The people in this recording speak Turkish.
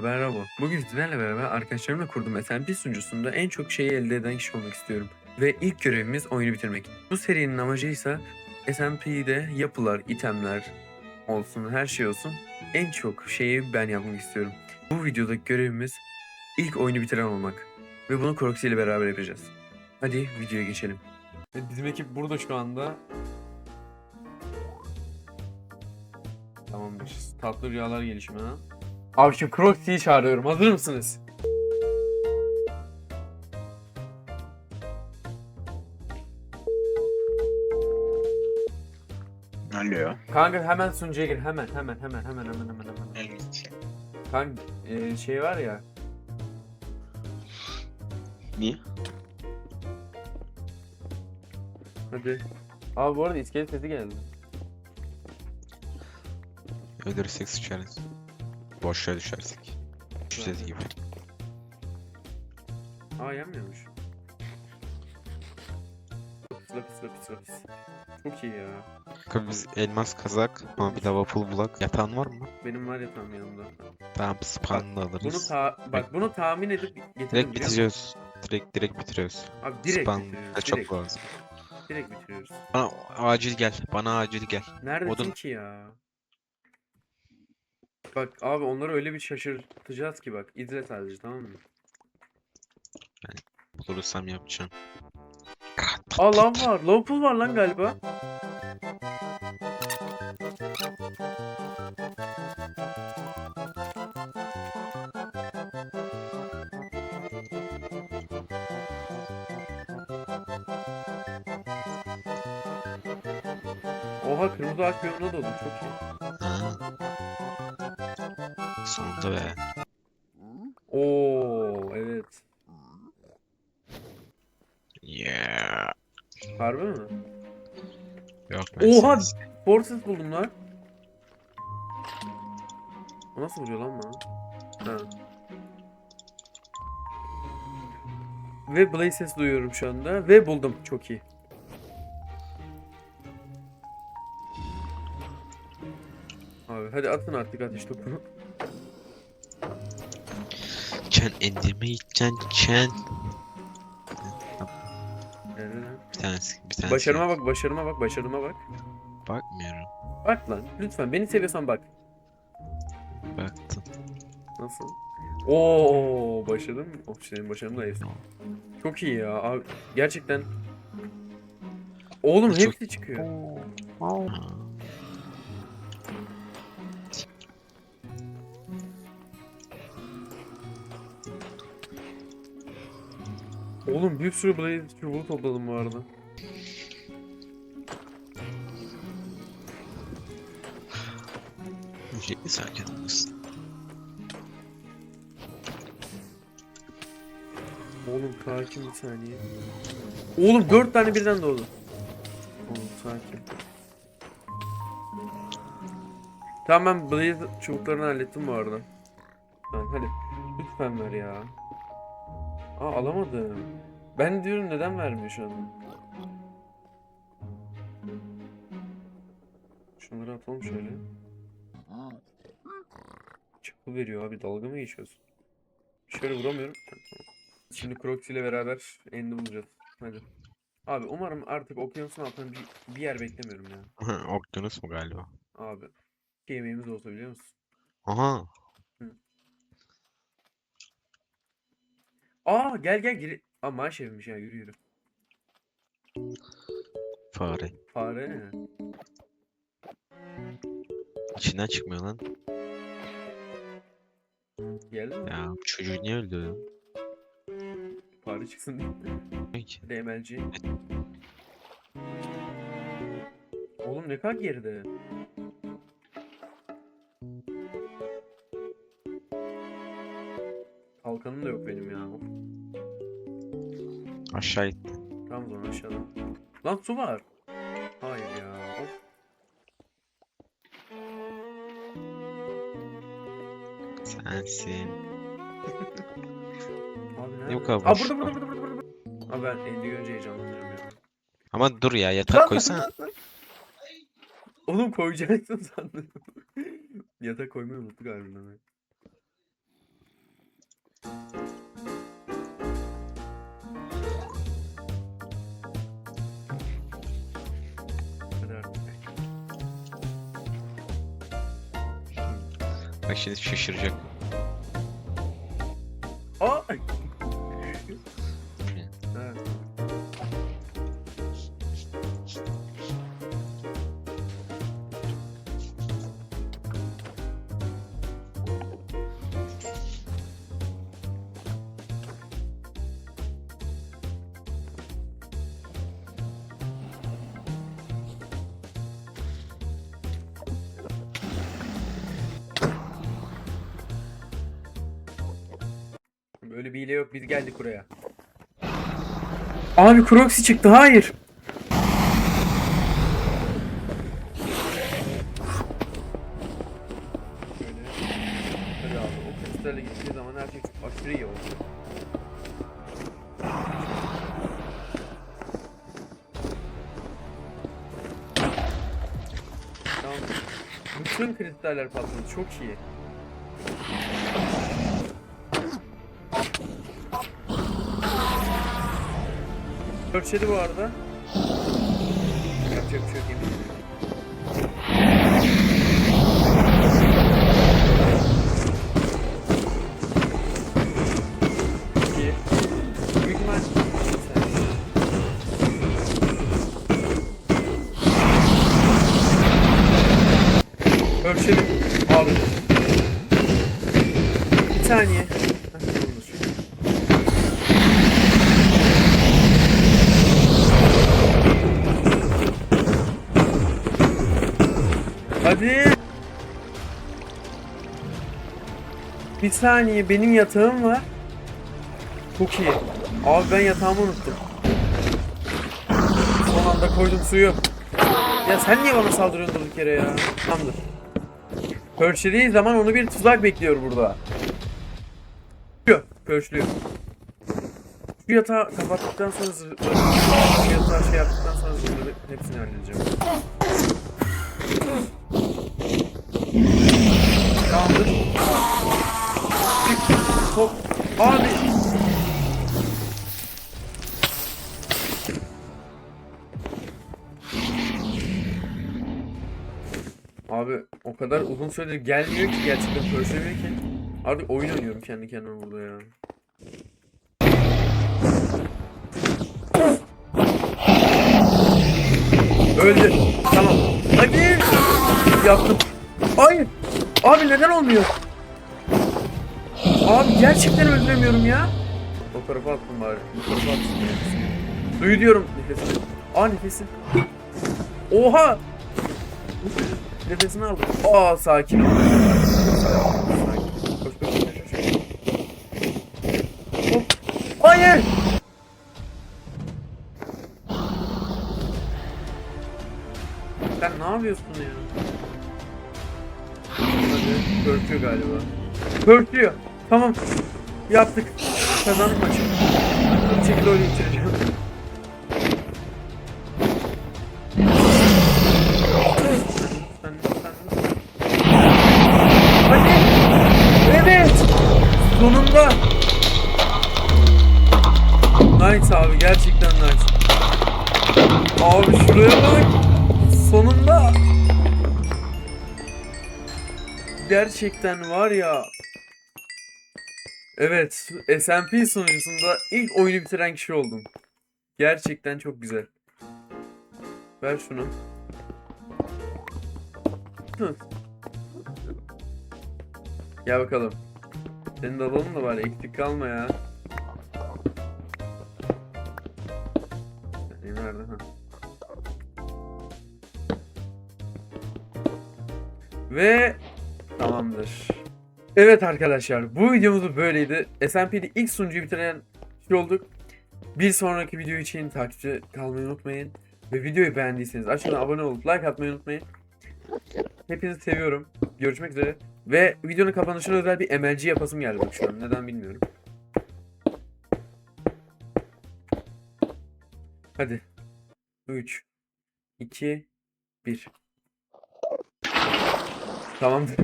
Merhaba. Bugün sizlerle beraber arkadaşlarımla kurduğum SMP sunucusunda en çok şeyi elde eden kişi olmak istiyorum. Ve ilk görevimiz oyunu bitirmek. Bu serinin amacı ise SMP'de yapılar, itemler olsun, her şey olsun en çok şeyi ben yapmak istiyorum. Bu videodaki görevimiz ilk oyunu bitiren olmak. Ve bunu Croxy ile beraber yapacağız. Hadi videoya geçelim. Bizim ekip burada şu anda. Tamamdır. Tatlı rüyalar gelişimi ha. Abi şimdi Croxy'yi çağırıyorum. Hazır mısınız? Alo. Kanka hemen sunucuya gir. Hemen hemen hemen hemen hemen hemen hemen. Evet. Kanka e, şey var ya. Niye? Hadi. Abi bu arada iskelet sesi geldi. Ölürsek sıçarız. Boşluğa düşersek. Düşeceğiz gibi. Aa yenmiyormuş. Lapis lapis lapis. Çok iyi ya. Kanka biz elmas kazak ama bir de waffle bulak. Yatan var mı? Benim var ya tam yanımda. Tamam spawn'ı da Bunu alırız. ta bak bunu tahmin edip getirdim Direkt biliyor musun? bitiriyoruz. Direkt direkt bitiriyoruz. Abi direkt Spawn bitiriyoruz. da çok direkt, lazım. direkt bitiriyoruz. Bana acil gel. Bana acil gel. Neredesin Odun. ki ya? Bak abi onları öyle bir şaşırtacağız ki bak. İzle sadece tamam mı? Bulursam yapacağım. Aa lan var. Low pool var lan galiba. Oha kırmızı ağaç biyomuna doldu çok iyi. Sonunda be. Oo evet. Yeah. Harbi mi? Yok ben Oha! seni- Forces buldum lan. O nasıl vuruyor lan bana? Ha. Ve Blaze ses duyuyorum şu anda. Ve buldum. Çok iyi. Abi hadi atın artık ateş topunu. Çen çen. Nerede lan? Bir tanesi. Bir tanesi. Başarıma bak, başarıma bak, başarıma bak. Bakmıyorum. Bak lan. Lütfen beni seviyorsan bak. Baktım. Nasıl? Oo, başarım. Oh, senin başarım da efsane. Çok iyi ya. Abi, gerçekten. Oğlum Çok- hepsi çıkıyor. Ha. Oğlum bir sürü Blaze çubuğu topladım bu arada. Ücretli sakin olmasın. Oğlum sakin bir saniye. Oğlum dört tane birden doğdu. Oğlum sakin. Tamam ben Blaze çubuklarını hallettim bu arada. Tamam hadi. Lütfen ver ya. Aa alamadım. Ben diyorum neden vermiyor şu an? Şunları atalım şöyle. Çakıl veriyor abi dalga mı geçiyorsun? Şöyle vuramıyorum. Şimdi Croxy ile beraber endi bulacağız. Hadi. Abi umarım artık okyanusun altında bir, bir yer beklemiyorum ya. Okyanus mu galiba? Abi. Yemeğimiz olsa biliyor musun? Aha. Aa gel gel gir. Aa maaş evmiş ya yürü yürü. Fare. Fare ne? İçinden çıkmıyor lan. Geldi mi? Ya bu çocuğu niye öldürdün? Fare çıksın diye. Peki. DMLC. Oğlum ne kadar geride. Kalkanım da yok benim. Aşağı gitti. Tamam o zaman aşağıda. Lan su var. Hayır ya. Of. Sensin. Abi nerede? bu kadar Aa boş burada burada burada burada burada. Abi ben Endi görünce heyecanlanıyorum ya. Ama dur ya yatak koysana. Oğlum koyacaksın sandım. Yatak koymayı unuttuk harbiden. ha. Bak şimdi şaşıracak. Böyle bir hile yok biz geldik buraya. Abi Croxy çıktı hayır. Şöyle. Hadi abi o kristale gittiği zaman her şey aşırı iyi oldu. Tamam. Bütün kristaller patladı çok iyi. Ölçedi bu arada. Yapacak bir şey yok Ölçelim. Abi. Bir saniye. Hadi. Bir saniye benim yatağım var. Çok iyi. Abi ben yatağımı unuttum. Son anda koydum suyu. Ya sen niye bana saldırıyorsun durduk yere ya? Tamamdır. Pörçlediği zaman onu bir tuzak bekliyor burada. Pörçlüyor. Şu yatağı kapattıktan sonra zırhları, şu yatağı şey yaptıktan sonra zırhları hepsini halledeceğim. Tamamdır. Hop. Abi. Abi o kadar uzun süredir gelmiyor ki gerçekten pörşemiyor ki. Artık oyun oynuyorum kendi kendime burada ya. Öldü. Tamam. Hadi. Yaptım. Hayır. Abi neden olmuyor? Abi gerçekten öldüremiyorum ya. O tarafa attım bari. Tarafa attım. Duyu diyorum nefesini. Aa nefesi. Oha. Nefesini aldım. Aa sakin ol. Hayır. Sen ne yapıyorsun ya? Hadi. Pörtüyor galiba. Pörtüyor. Tamam. Yaptık. Kazandık maçı. Şekilde oyunu bitireceğim. Hadi. Evet. Sonunda. Nice abi gerçekten nice. Abi şuraya bak. Sonunda. Gerçekten var ya. Evet, SMP sunucusunda ilk oyunu bitiren kişi oldum. Gerçekten çok güzel. Ver şunu. Hı. Gel bakalım. Senin de alalım da bari eksik kalma ya. Nerede ha? Ve tamamdır. Evet arkadaşlar bu videomuz böyleydi. SMP'de ilk sunucuyu bitiren kişi olduk. Bir sonraki video için takipçi kalmayı unutmayın. Ve videoyu beğendiyseniz aşağıdan abone olup like atmayı unutmayın. Hepinizi seviyorum. Görüşmek üzere. Ve videonun kapanışına özel bir MLG yapasım geldi bak şu an. Neden bilmiyorum. Hadi. 3 2 1 Tamamdır.